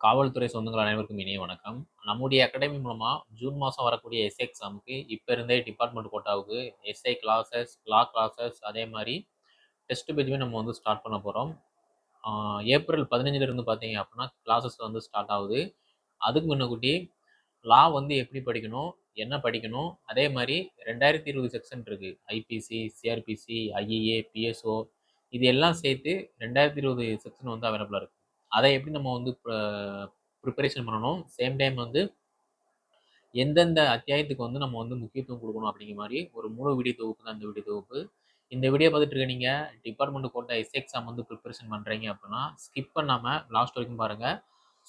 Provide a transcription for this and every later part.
காவல்துறை சொந்தங்கள் அனைவருக்கும் இனிய வணக்கம். நம்முடைய அகாடமி மூலமாக ஜூன் மாதம் வரக்கூடிய எஸ்ஐ எக்ஸாமுக்கு இப்போ இருந்தே டிபார்ட்மெண்ட் கோட்டாவுக்கு எஸ்ஐ கிளாஸஸ் லா கிளாஸஸ் அதே மாதிரி டெஸ்ட் பேஜுமே நம்ம வந்து ஸ்டார்ட் பண்ண போகிறோம் ஏப்ரல் பதினஞ்சிலிருந்து பார்த்தீங்க அப்படின்னா கிளாஸஸ் வந்து ஸ்டார்ட் ஆகுது. அதுக்கு முன்னக்கூட்டி லா வந்து எப்படி படிக்கணும் என்ன படிக்கணும் அதே மாதிரி ரெண்டாயிரத்தி இருபது செக்ஷன் இருக்குது ஐபிசி சிஆர்பிசி ஐஏஏ பிஎஸ்ஓ இது எல்லாம் சேர்த்து ரெண்டாயிரத்தி இருபது செக்ஷன் வந்து அவைலபிளாக இருக்குது அதை எப்படி நம்ம வந்து ப்ரிப்பரேஷன் பண்ணணும்? சேம் டைம் வந்து எந்தெந்த அத்தியாயத்துக்கு வந்து நம்ம வந்து முக்கியத்துவம் கொடுக்கணும் அப்படிங்கிற மாதிரி ஒரு மூணு வீடியோ தொகுப்பு தான் இந்த வீடியோ தொகுப்பு. இந்த வீடியோ பார்த்துட்டு இருக்க நீங்கள் டிபார்ட்மெண்ட் கோட்டை எஸ் எக்ஸாம் வந்து ப்ரிப்பரேஷன் பண்ணுறீங்க அப்படின்னா ஸ்கிப் பண்ணாமல் லாஸ்ட் வரைக்கும் பாருங்கள்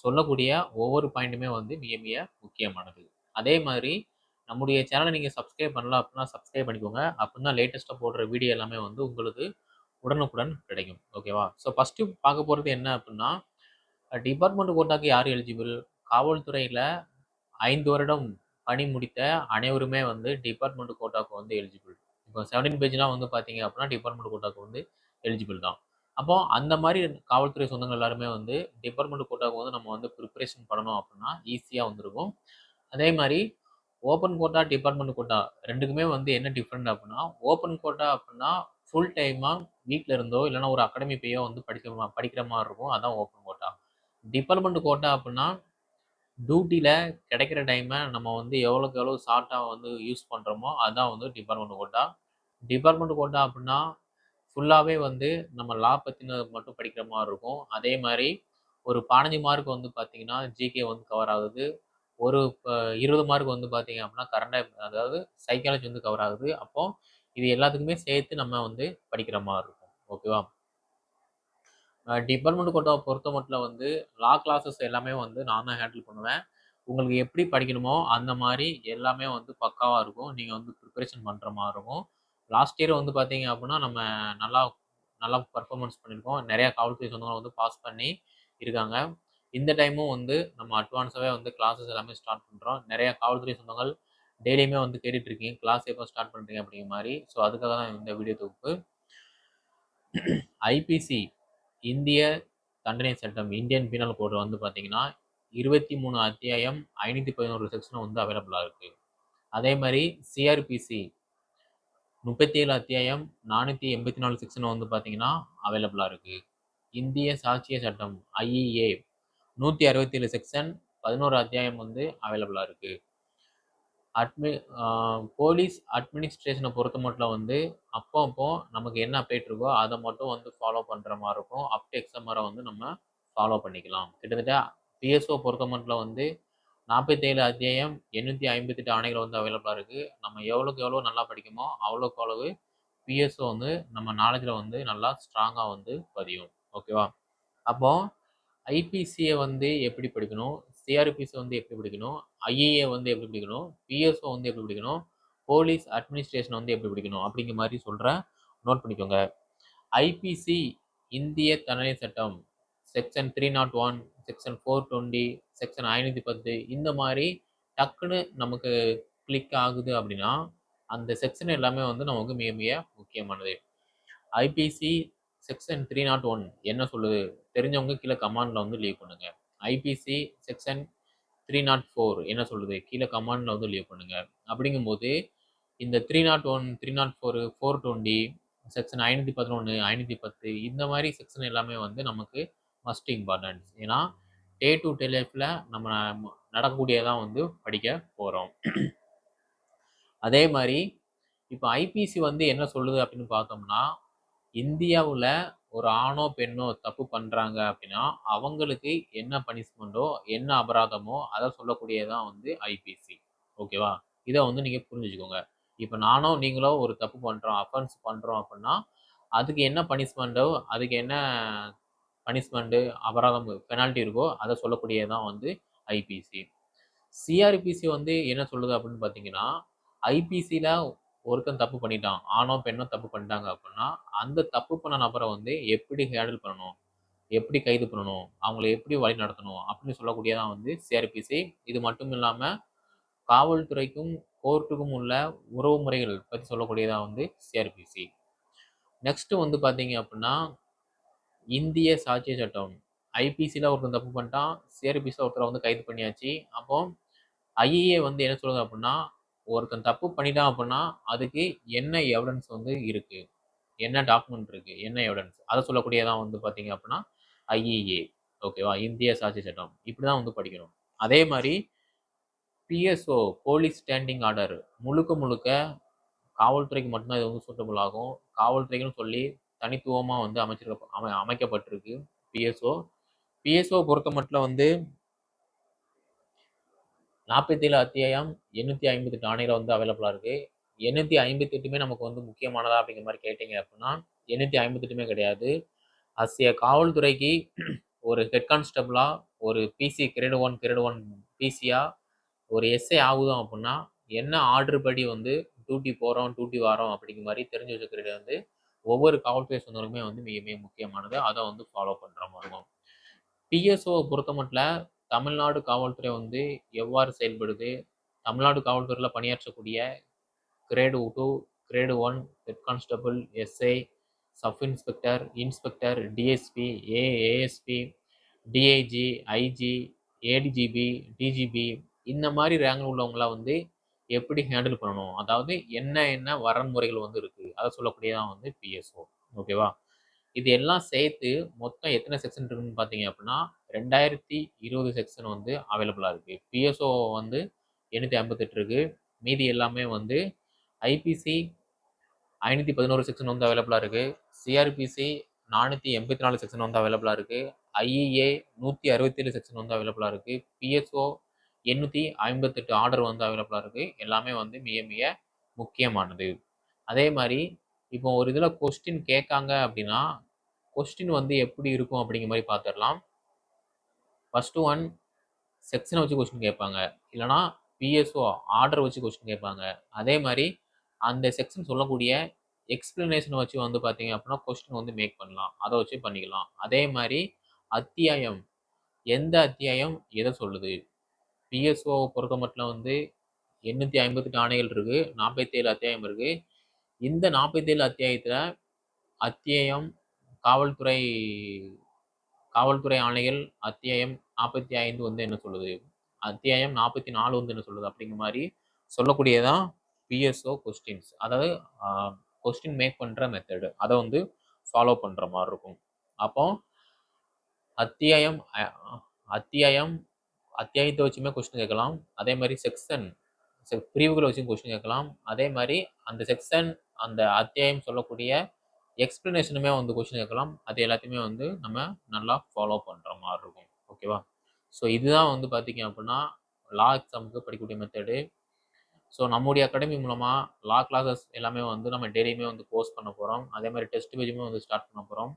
சொல்லக்கூடிய ஒவ்வொரு பாயிண்ட்டுமே வந்து மிக மிக முக்கியமானது. அதே மாதிரி நம்முடைய சேனலை நீங்கள் சப்ஸ்கிரைப் பண்ணல அப்படின்னா சப்ஸ்கிரைப் பண்ணிக்கோங்க. அப்படின்னா லேட்டஸ்ட்டாக போடுற வீடியோ எல்லாமே வந்து உங்களுக்கு உடனுக்குடன் கிடைக்கும். ஓகேவா ஸோ ஃபஸ்ட்டு பார்க்க போகிறது என்ன அப்படின்னா டிபார்ட்மெண்ட் கோட்டாக்கு யார் எலிஜிபிள் காவல்துறையில் ஐந்து வருடம் பணி முடித்த அனைவருமே வந்து டிபார்ட்மெண்ட் கோட்டாக்கு வந்து எலிஜிபிள் இப்போ செவன்டீன் பேஜ்லாம் வந்து பார்த்தீங்க அப்படின்னா டிபார்ட்மெண்ட் கோட்டாக்கு வந்து எலிஜிபிள் தான். அப்போ அந்த மாதிரி காவல்துறை சொந்தங்கள் எல்லாருமே வந்து டிபார்ட்மெண்ட் கோட்டாக்கு வந்து நம்ம வந்து ப்ரிப்பரேஷன் பண்ணணும் அப்படின்னா ஈஸியாக வந்துருக்கும். அதே மாதிரி ஓப்பன் கோட்டா டிபார்ட்மெண்ட் கோட்டா ரெண்டுக்குமே வந்து என்ன டிஃப்ரெண்ட் அப்படின்னா ஓப்பன் கோட்டா அப்படின்னா ஃபுல் டைமாக வீட்டில் இருந்தோ இல்லைன்னா ஒரு அகாடமி போயோ வந்து படிக்க படிக்கிற மாதிரி இருக்கும். அதான் ஓப்பன் கோட்டா டிபார்ட்மெண்ட் கோட்டா அப்படின்னா டியூட்டியில் கிடைக்கிற டைமை நம்ம வந்து எவ்வளோக்கு எவ்வளோ ஷார்ட்டாக வந்து யூஸ் பண்ணுறோமோ அதுதான் வந்து டிபார்ட்மெண்ட் கோட்டா டிபார்ட்மெண்ட் கோட்டா அப்படின்னா ஃபுல்லாகவே வந்து நம்ம லா பற்றின மட்டும் படிக்கிற மாதிரி இருக்கும். அதே மாதிரி ஒரு பதினஞ்சு மார்க் வந்து பார்த்திங்கன்னா ஜிகே வந்து கவர் ஆகுது. ஒரு இருபது மார்க் வந்து பார்த்திங்க அப்படின்னா கரண்டாக அதாவது சைக்காலஜி வந்து கவர் ஆகுது. அப்போது இது எல்லாத்துக்குமே சேர்த்து நம்ம வந்து படிக்கிற மாதிரி இருக்கும். ஓகேவா? டிபார்ட்மெண்ட் கோட்டாவை பொறுத்த மட்டும் வந்து லா கிளாஸஸ் எல்லாமே வந்து நான் தான் ஹேண்டில் பண்ணுவேன். உங்களுக்கு எப்படி படிக்கணுமோ அந்த மாதிரி எல்லாமே வந்து பக்காவாக இருக்கும். நீங்கள் வந்து ப்ரிப்பரேஷன் பண்ணுற மாதிரி இருக்கும். லாஸ்ட் இயர் வந்து பார்த்தீங்க அப்படின்னா நம்ம நல்லா நல்லா பர்ஃபார்மன்ஸ் பண்ணியிருக்கோம். நிறையா காவல்துறை சொந்தங்கள் வந்து பாஸ் பண்ணி இருக்காங்க. இந்த டைமும் வந்து நம்ம அட்வான்ஸாகவே வந்து கிளாஸஸ் எல்லாமே ஸ்டார்ட் பண்ணுறோம் நிறையா காவல்துறை சொந்தங்கள் டெய்லியுமே வந்து கேட்டுட்டு இருக்கீங்க. கிளாஸ் எப்போ ஸ்டார்ட் பண்ணுறீங்க அப்படிங்கிற மாதிரி. ஸோ அதுக்காக தான் இந்த வீடியோ தொகுப்பு. ஐபிசி இந்திய தண்டனை சட்டம் இந்தியன் பீனல் கோடு வந்து பார்த்தீங்கன்னா இருபத்தி மூணு அத்தியாயம் ஐநூற்றி பதினோரு செக்ஷனும் வந்து அவைலபிளாக இருக்குது அதே மாதிரி சிஆர்பிசி முப்பத்தி ஏழு அத்தியாயம் நானூற்றி எண்பத்தி நாலு செக்ஷனும் வந்து பார்த்தீங்கன்னா அவைலபிளாக இருக்குது இந்திய சாட்சிய சட்டம் ஐஇஏ நூற்றி அறுபத்தி ஏழு செக்ஷன் பதினோரு அத்தியாயம் வந்து அவைலபிளாக இருக்குது அட்மி போலீஸ் அட்மினிஸ்ட்ரேஷனை பொறுத்த மட்டும் வந்து அப்போ அப்போ நமக்கு என்ன அப்டேட் இருக்கோ அதை மட்டும் வந்து ஃபாலோ பண்ணுற மாதிரி இருக்கும். அப் எக்ஸாம் வந்து நம்ம ஃபாலோ பண்ணிக்கலாம். கிட்டத்தட்ட பிஎஸ்ஓ பொறுத்த மட்டும் வந்து நாற்பத்தேழு அத்தியாயம் எண்ணூற்றி ஐம்பத்தெட்டு ஆணைகள் வந்து அவைலபிளாக இருக்குது நம்ம எவ்வளோக்கு எவ்வளோ நல்லா படிக்குமோ அவ்வளோக்கு அளவு பிஎஸ்ஓ வந்து நம்ம நாலேஜில் வந்து நல்லா ஸ்ட்ராங்காக வந்து பதியும். ஓகேவா அப்போது ஐபிசியை வந்து எப்படி படிக்கணும்? சிஆர்பிசி வந்து எப்படி பிடிக்கணும்? ஐஏஏ வந்து எப்படி பிடிக்கணும்? பிஎஸ்ஓ வந்து எப்படி பிடிக்கணும்? போலீஸ் அட்மினிஸ்ட்ரேஷன் வந்து எப்படி பிடிக்கணும்? அப்படிங்கிற மாதிரி சொல்கிறேன் நோட் பண்ணிக்கோங்க. ஐபிசி இந்திய தண்டனை சட்டம் section three nought one section four twenty section ஐநூற்றி பத்து இந்த மாதிரி டக்குன்னு நமக்கு கிளிக் ஆகுது அப்படின்னா அந்த செக்ஷன் எல்லாமே வந்து நமக்கு மிக மிக முக்கியமானது. IPC section three nought one என்ன சொல்லுது? தெரிஞ்சவங்க கீழே கமாண்டில் வந்து லீவ் பண்ணுங்கள் IPC section three nought four என்ன சொல்கிறது கீழே கமாண்டில் வந்து லீவ் பண்ணுங்கள் அப்படிங்கும்போது இந்த three nought one three nought four four twenty section ஐநூற்றி பதினொன்று ஐநூற்றி பத்து இந்த மாதிரி செக்ஷன் எல்லாமே வந்து நமக்கு மஸ்ட் இம்பார்ட்டன்ஸ் ஏன்னா டே டு டே லைஃப்பில் நம்ம நடக்கக்கூடியதான் வந்து படிக்க போகிறோம் அதே மாதிரி இப்போ ஐபிசி வந்து என்ன சொல்லுது அப்படின்னு பார்த்தோம்னா இந்தியாவில் ஒரு ஆணோ பெண்ணோ தப்பு பண்ணுறாங்க அப்படின்னா அவங்களுக்கு என்ன பனிஷ்மெண்ட்டோ என்ன அபராதமோ அதை சொல்லக்கூடியதான் வந்து ஐபிசி ஓகேவா? இதை வந்து நீங்கள் புரிஞ்சுக்கோங்க. இப்போ நானோ நீங்களோ ஒரு தப்பு பண்ணுறோம் அஃபென்ஸ் பண்ணுறோம் அப்படின்னா அதுக்கு என்ன பனிஷ்மெண்ட்டோ அதுக்கு என்ன பனிஷ்மெண்ட்டு அபராதம் பெனால்ட்டி இருக்கோ அதை சொல்லக்கூடியதான் வந்து ஐபிசி சிஆர்பிசி வந்து என்ன சொல்லுது அப்படின்னு பார்த்தீங்கன்னா ஐபிசியில் ஒருத்தன் தப்பு பண்ணிட்டான் ஆணோ பெண்ணோ தப்பு பண்ணிட்டாங்க அப்படின்னா அந்த தப்பு பண்ண நபரை வந்து எப்படி ஹேண்டில் பண்ணணும்? எப்படி கைது பண்ணணும்? அவங்கள எப்படி வழி நடத்தணும்? அப்படின்னு சொல்லக்கூடியதான் வந்து சிஆர்பிசி. இது மட்டும் இல்லாமல் காவல்துறைக்கும் கோர்ட்டுக்கும் உள்ள உறவு முறைகள் பற்றி சொல்லக்கூடியதான் வந்து சிஆர்பிசி. நெக்ஸ்ட்டு வந்து பார்த்தீங்க அப்படின்னா இந்திய சாட்சிய சட்டம். ஐபிசியில் ஒருத்தன் தப்பு பண்ணிட்டான் சிஆர்பிசியில் ஒருத்தரை வந்து கைது பண்ணியாச்சு. அப்போ ஐஏஏ வந்து என்ன சொல்லுது அப்படின்னா ஒருத்தன் தப்பு பண்ணிட்டான் அப்படின்னா அதுக்கு என்ன எவிடன்ஸ் வந்து இருக்கு? என்ன டாக்குமெண்ட் இருக்கு? என்ன எவிடன்ஸ் அதை சொல்லக்கூடியதான் வந்து பார்த்தீங்க அப்படின்னா ஐஏஏ ஓகேவா? இந்திய சாட்சி சட்டம். இப்படி தான் வந்து படிக்கணும். அதே மாதிரி பிஎஸ்ஓ போலீஸ் ஸ்டாண்டிங் ஆர்டர் முழுக்க முழுக்க காவல்துறைக்கு மட்டும்தான் இது வந்து சூட்டபிள் ஆகும். காவல்துறைக்குன்னு சொல்லி தனித்துவமாக வந்து அமைச்சிருக்க அமை அமைக்கப்பட்டிருக்கு பிஎஸ்ஓ பிஎஸ்ஓ பொறுத்த மட்டும் வந்து நாற்பத்தேழு அத்தியாயம் எண்ணூற்றி ஐம்பத்தெட்டு ஆணையில் வந்து அவைலபிளாக இருக்குது எண்ணூற்றி ஐம்பத்தெட்டுமே நமக்கு வந்து முக்கியமானதா அப்படிங்கிற மாதிரி கேட்டிங்க அப்படின்னா எண்ணூற்றி ஐம்பத்தெட்டுமே கிடையாது. அசிய காவல்துறைக்கு ஒரு ஹெட் கான்ஸ்டபிளாக ஒரு PC grade one grade one பிசியாக ஒரு எஸ்ஐ ஆகுதோம் அப்படின்னா என்ன ஆர்டர் படி வந்து டியூட்டி போகிறோம் டியூட்டி வரோம் அப்படிங்கிற மாதிரி தெரிஞ்சு வச்சுக்கிறது வந்து ஒவ்வொரு காவல்துறை சொந்தருமே வந்து மிக மிக முக்கியமானது. அதை வந்து ஃபாலோ பண்ணுற மாதிரி இருக்கும். பிஎஸ்ஓ பொறுத்த மட்டும் தமிழ்நாடு காவல்துறை வந்து எவ்வாறு செயல்படுது? தமிழ்நாடு காவல்துறையில் பணியாற்றக்கூடிய grade two grade one head constable SI sub inspector inspector DSP AASP DIG IG ADGP DGP இந்த மாதிரி ரேங்கில் உள்ளவங்களாம் வந்து எப்படி ஹேண்டில் பண்ணணும்? அதாவது என்ன என்ன வரன்முறைகள் வந்து இருக்குது அதை சொல்லக்கூடியதான் வந்து பிஎஸ்ஓ ஓகேவா இது எல்லாம் சேர்த்து மொத்தம் எத்தனை செக்ஷன் இருக்குன்னு பார்த்தீங்க அப்படின்னா ரெண்டாயிரத்தி இருபது செக்ஷன் வந்து அவைலபிளாக இருக்குது பிஎஸ்ஓ வந்து எண்ணூற்றி ஐம்பத்தெட்டு இருக்குது மீதி எல்லாமே வந்து ஐபிசி ஐநூற்றி பதினோரு செக்ஷன் வந்து அவைலபிளாக இருக்குது சிஆர்பிசி நானூற்றி எண்பத்தி நாலு செக்ஷன் வந்து அவைலபிளாக இருக்குது ஐஇஏ நூற்றி அறுபத்தேழு செக்ஷன் வந்து அவைலபிளாக இருக்குது பிஎஸ்ஓ எண்ணூற்றி ஐம்பத்தெட்டு ஆர்டர் வந்து அவைலபிளாக இருக்குது எல்லாமே வந்து மிக மிக முக்கியமானது. அதே மாதிரி இப்போ ஒரு இதில் கொஸ்டின் கேட்காங்க அப்படின்னா கொஸ்டின் வந்து எப்படி இருக்கும் அப்படிங்கிற மாதிரி பார்த்துடலாம். ஃபஸ்ட்டு ஒன் செக்ஷனை வச்சு கொஸ்டின் கேட்பாங்க. இல்லைனா பிஎஸ்ஓ ஆர்டர் வச்சு கொஸ்டின் கேட்பாங்க. அதே மாதிரி அந்த செக்ஷன் சொல்லக்கூடிய எக்ஸ்பிளனேஷனை வச்சு வந்து பார்த்தீங்க அப்படின்னா கொஸ்டின் வந்து மேக் பண்ணலாம். அதை வச்சு பண்ணிக்கலாம். அதே மாதிரி அத்தியாயம். எந்த அத்தியாயம்? எதை சொல்லுது? பிஎஸ்ஓ பொறுத்த மட்டும் வந்து எண்ணூற்றி ஐம்பத்தெட்டு ஆணைகள் இருக்குது நாற்பத்தேழு அத்தியாயம் இருக்குது இந்த நாற்பத்தேழு அத்தியாயத்தில் அத்தியாயம் காவல்துறை காவல்துறை ஆணைகள் அத்தியாயம் நாற்பத்தி ஐந்து வந்து என்ன சொல்லுது? அத்தியாயம் நாற்பத்தி நாலு வந்து என்ன சொல்லுது? அப்படிங்கிற மாதிரி சொல்லக்கூடியதான் பிஎஸ்ஓ கொஸ்டின்ஸ் அதாவது கொஸ்டின் மேக் பண்ணுற மெத்தடு அதை வந்து ஃபாலோ பண்ணுற மாதிரி இருக்கும். அப்போ அத்தியாயம் அத்தியாயம் அத்தியாயத்தை வச்சுமே கொஸ்டின் கேட்கலாம். அதே மாதிரி செக்ஷன் பிரிவுகளை வச்சும் கொஸ்டின் கேட்கலாம். அதே மாதிரி அந்த செக்ஷன் அந்த அத்தியாயம் சொல்லக்கூடிய எக்ஸ்பிளனேஷனுமே வந்து கொஸ்டின் கேட்கலாம். அது எல்லாத்தையுமே வந்து நம்ம நல்லா ஃபாலோ பண்ணுற மாதிரி இருக்கும். ஓகேவா? ஸோ இதுதான் வந்து பார்த்திங்க அப்படின்னா லா எக்ஸாமுக்கு படிக்கக்கூடிய மெத்தடு ஸோ நம்முடைய அகாடமி மூலமாக லா கிளாஸஸ் எல்லாமே வந்து நம்ம டெய்லியுமே வந்து போஸ்ட் பண்ண போகிறோம் அதே மாதிரி டெஸ்ட் பேஜுமே வந்து ஸ்டார்ட் பண்ண போகிறோம்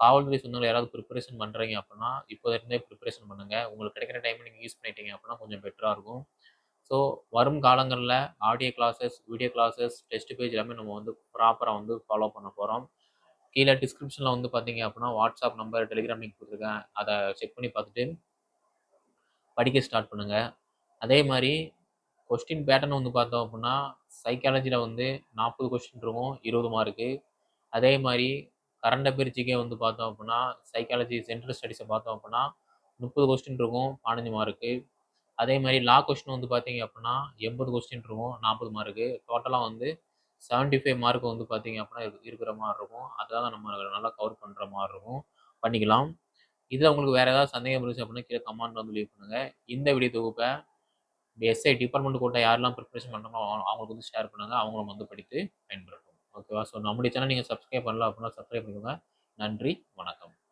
காவல்துறை சொந்தங்கள் யாராவது ப்ரிப்பரேஷன் பண்ணுறீங்க அப்படின்னா இப்போதிருந்தே ப்ரிப்பரேஷன் பண்ணுங்கள் உங்களுக்கு கிடைக்கிற டைம் நீங்கள் யூஸ் பண்ணிட்டீங்க அப்படின்னா கொஞ்சம் பெட்டராக இருக்கும். ஸோ வரும் காலங்களில் audio classes video classes test page எல்லாமே நம்ம வந்து ப்ராப்பராக வந்து ஃபாலோ பண்ண போகிறோம் கீழே டிஸ்கிரிப்ஷனில் வந்து பார்த்தீங்க அப்படின்னா வாட்ஸ்அப் நம்பர் டெலிகிராம் லிங்க் கொடுத்துருக்கேன். அதை செக் பண்ணி பார்த்துட்டு படிக்க ஸ்டார்ட் பண்ணுங்கள் அதே மாதிரி கொஸ்டின் பேட்டர்ன் வந்து பார்த்தோம் அப்படின்னா சைக்காலஜியில் வந்து நாற்பது கொஸ்டின் இருக்கும் இருபது மார்க்கு அதே மாதிரி கரண்ட் அஃபேர்ஸுக்கே வந்து பார்த்தோம் அப்படின்னா சைக்காலஜி சென்ட்ரல் ஸ்டடீஸை பார்த்தோம் அப்படின்னா முப்பது கொஸ்டின் இருக்கும் பதினஞ்சு மார்க்கு அதே மாதிரி லா கொஸ்டின் வந்து பார்த்தீங்க அப்படின்னா எண்பது கொஸ்டின் இருக்கும் நாற்பது மார்க்கு டோட்டலாக வந்து செவன்ட்டி ஃபைவ் மார்க் வந்து பார்த்தீங்க அப்படின்னா இருக்கிற மாதிரி இருக்கும். அதான் நம்ம நல்லா கவர் பண்ணுற மாதிரி இருக்கும். பண்ணிக்கலாம். இதில் உங்களுக்கு வேறு ஏதாவது சந்தேகம் இருந்துச்சு அப்படின்னா கீழே கமெண்ட் வந்து லீவ் பண்ணுங்கள் இந்த வீடியோ தொகுப்பை எஸ்ஐ டிபார்ட்மெண்ட் கூட யாரெல்லாம் ப்ரிப்பரேஷன் பண்ணுறோமோ அவங்களுக்கு வந்து ஷேர் பண்ணுங்கள் அவங்களும் வந்து படித்து பயன்படுத்தும் ஓகேவா ஸோ நம்முடைய சேனல் நீங்கள் சப்ஸ்கிரைப் பண்ணலாம் அப்படின்னா சப்ஸ்கிரைப் பண்ணுங்கள் நன்றி. வணக்கம்.